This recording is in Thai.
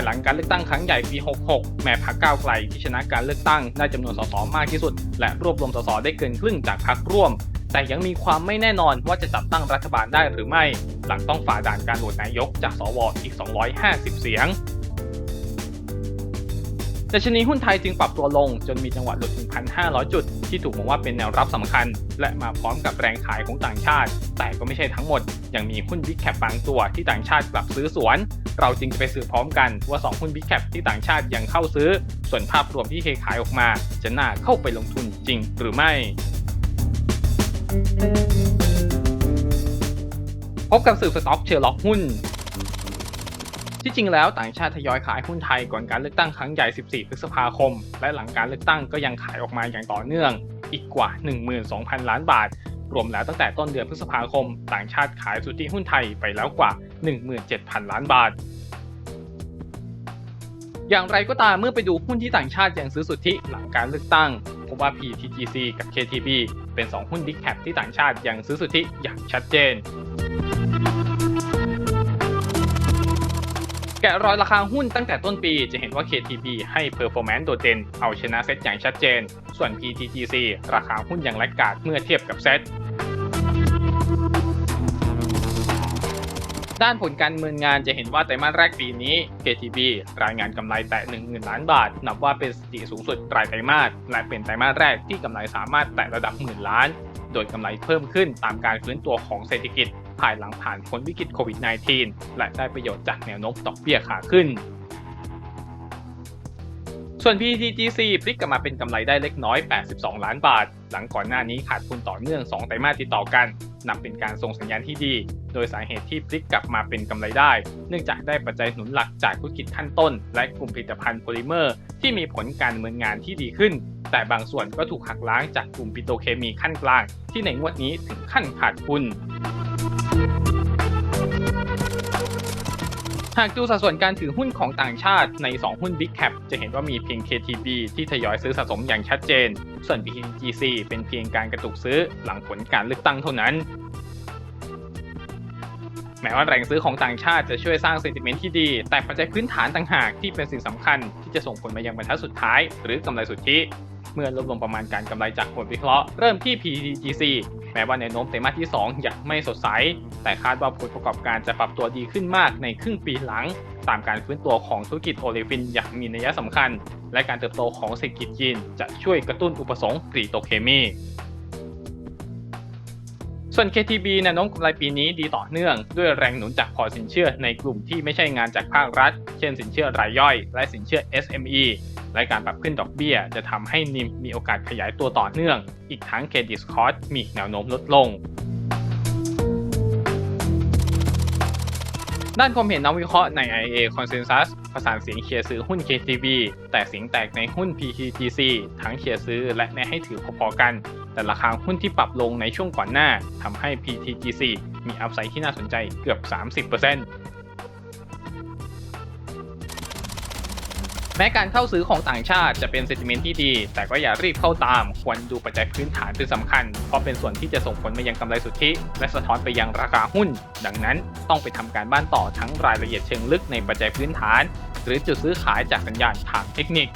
ายหลังการเลือกตั้งครั้งใหญ่ปี 66 แม้พรรคก้าวไกลที่ชนะการเลือกตั้งได้จำนวนสสมากที่สุด และรวบรวมสสได้เกินครึ่งจากพรรคร่วม แต่ยังมีความไม่แน่นอนว่าจะจัดตั้งรัฐบาลได้หรือไม่ หลังต้องฝ่าด่านการโหวตนายกจากสวอีก 250 เสียง ดัชนีหุ้นไทยจึงปรับตัวลงจนมีจังหวะหลุด 1,500 จุด ที่ถูกมองว่าเป็นแนวรับสำคัญ และมาพร้อมกับแรงขายของต่างชาติ แต่ก็ไม่ใช่ทั้งหมด ยังมีหุ้นบิ๊กแคปบางตัวที่ต่างชาติกลับซื้อสวน เราจึงจะไปสืบพร้อมกันว่า 2 หุ้นบิ๊กแคปที่ต่างชาติยังเข้าซื้อ ส่วนภาพรวมที่เทขายออกมา จะน่าเข้าไปลงทุนจริงหรือไม่พบกับสื่อสต็อกเชอร์ล็อกหุ้น ที่จริงแล้วต่างชาติทยอยขายหุ้นไทยก่อนการเลือกตั้งครั้งใหญ่ 14 พฤษภาคม และหลังการเลือกตั้งก็ยังขายออกมาอย่างต่อเนื่อง อีกกว่า 12,000 ล้านบาท รวมแล้วตั้งแต่ต้นเดือนพฤษภาคม ต่างชาติขายสุทธิหุ้นไทยไปแล้วกว่า 17,000 ล้านบาท อย่างไรก็ตามเมื่อไปดูหุ้นที่ต่างชาติยังซื้อสุทธิหลังการเลือกตั้งพบว่า PTGC กับ KTB เป็น 2 หุ้น Big Cap ที่ต่างชาติยังซื้อสุทธิอย่างชัดเจน แกะรอยราคาหุ้นตั้งแต่ต้นปีจะเห็นว่า KTB ให้ performance โดดเด่นเอาชนะเซ็ตอย่างชัดเจน ส่วน PTGC ราคาหุ้นยังแลกขาดเมื่อเทียบกับเซ็ตด้านผลการดำเนินงานจะเห็นว่าไตรมาสแรกปีนี้ KTB รายงานกำไรแตะ10,000 ล้านบาท นับว่าเป็นสถิติสูงสุดรายไตรมาสและเป็นไตรมาสแรกที่กำไรสามารถแตะระดับหมื่นล้าน โดยกำไรเพิ่มขึ้นตามการฟื้นตัวของเศรษฐกิจ ภายหลังผ่านพ้นวิกฤตโควิด -19 และได้ประโยชน์จากแนวโน้มดอกเบี้ยขาขึ้น ส่วน PTGC พลิกกลับมาเป็นกำไรได้เล็กน้อย 82 ล้านบาท หลังก่อนหน้านี้ขาดทุนต่อเนื่อง 2 ไตรมาสติดต่อกันนับเป็นการส่งสัญญาณที่ดี โดยสาเหตุที่พลิกกลับมาเป็นกำไรได้ เนื่องจากได้ปัจจัยหนุนหลักจากธุรกิจขั้นต้น และกลุ่มผลิตภัณฑ์โพลิเมอร์ ที่มีผลการดำเนินงานที่ดีขึ้น แต่บางส่วนก็ถูกหักล้างจากกลุ่มปิโตรเคมีขั้นกลาง ที่ในงวดนี้ถึงขั้นขาดทุน หากดูสัดส่วนการถือหุ้นของต่างชาติใน 2 หุ้น Big Cap จะเห็นว่ามีเพียง KTB ที่ทยอยซื้อสะสมอย่างชัดเจน ส่วน BTGC เป็นเพียงการกระตุกซื้อหลังผลการเลือกตั้งเท่านั้น แม้ว่าแรงซื้อของต่างชาติจะช่วยสร้างเซนติเมนต์ที่ดี แต่ปัจจัยพื้นฐานต่างหากที่เป็นสิ่งสำคัญที่จะส่งผลมายังบรรทัดสุดท้าย หรือกำไรสุทธิ เมื่อรวบรวมประมาณการกำไรจากผลวิเคราะห์เริ่มที่ PTGC แม้ว่าในโน้มไตรมาสที่ 2 ยังไม่สดใส แต่คาดว่าผลประกอบการจะปรับตัวดีขึ้นมากในครึ่งปีหลัง ตามการฟื้นตัวของธุรกิจโอเลฟินอย่างมีนัยสำคัญ และการเติบโตของเศรษฐกิจจีนจะช่วยกระตุ้นอุปสงค์กรีโตเคมี ส่วน KTB แนวโน้มกำไรปีนี้ดีต่อเนื่องด้วยแรงหนุนจากพอสินเชื่อในกลุ่มที่ไม่ใช่งานจากภาครัฐ เช่นสินเชื่อรายย่อย และสินเชื่อ SME และการปรับขึ้นดอกเบี้ย จะทำให้นิมมีโอกาสขยายตัวต่อเนื่อง อีกทั้งเครดิตคอร์สมีแนวโน้มลดลง ด้านความเห็นนักวิเคราะห์ใน IA Consensus ประสานเสียงเชียร์ซื้อหุ้น KTB แต่เสียงแตกในหุ้น PTGC ทั้งเชียร์ซื้อและแนะให้ถือพอๆกัน แต่ราคาหุ้นที่ปรับลงในช่วงก่อนหน้าทำให้ PTGC มีอัพไซด์ที่น่าสนใจเกือบ 30% แม้การเข้าซื้อของต่างชาติจะเป็นเซติเมนต์ที่ดี แต่ก็อย่ารีบเข้าตาม ควรดูปัจจัยพื้นฐานเป็นสำคัญ เพราะเป็นส่วนที่จะส่งผลมายังกำไรสุทธิ และสะท้อนไปยังราคาหุ้น ดังนั้นต้องไปทำการบ้านต่อทั้งรายละเอียดเชิงลึกในปัจจัยพื้นฐาน หรือจุดซื้อขายจากสัญญาณทางเทคนิค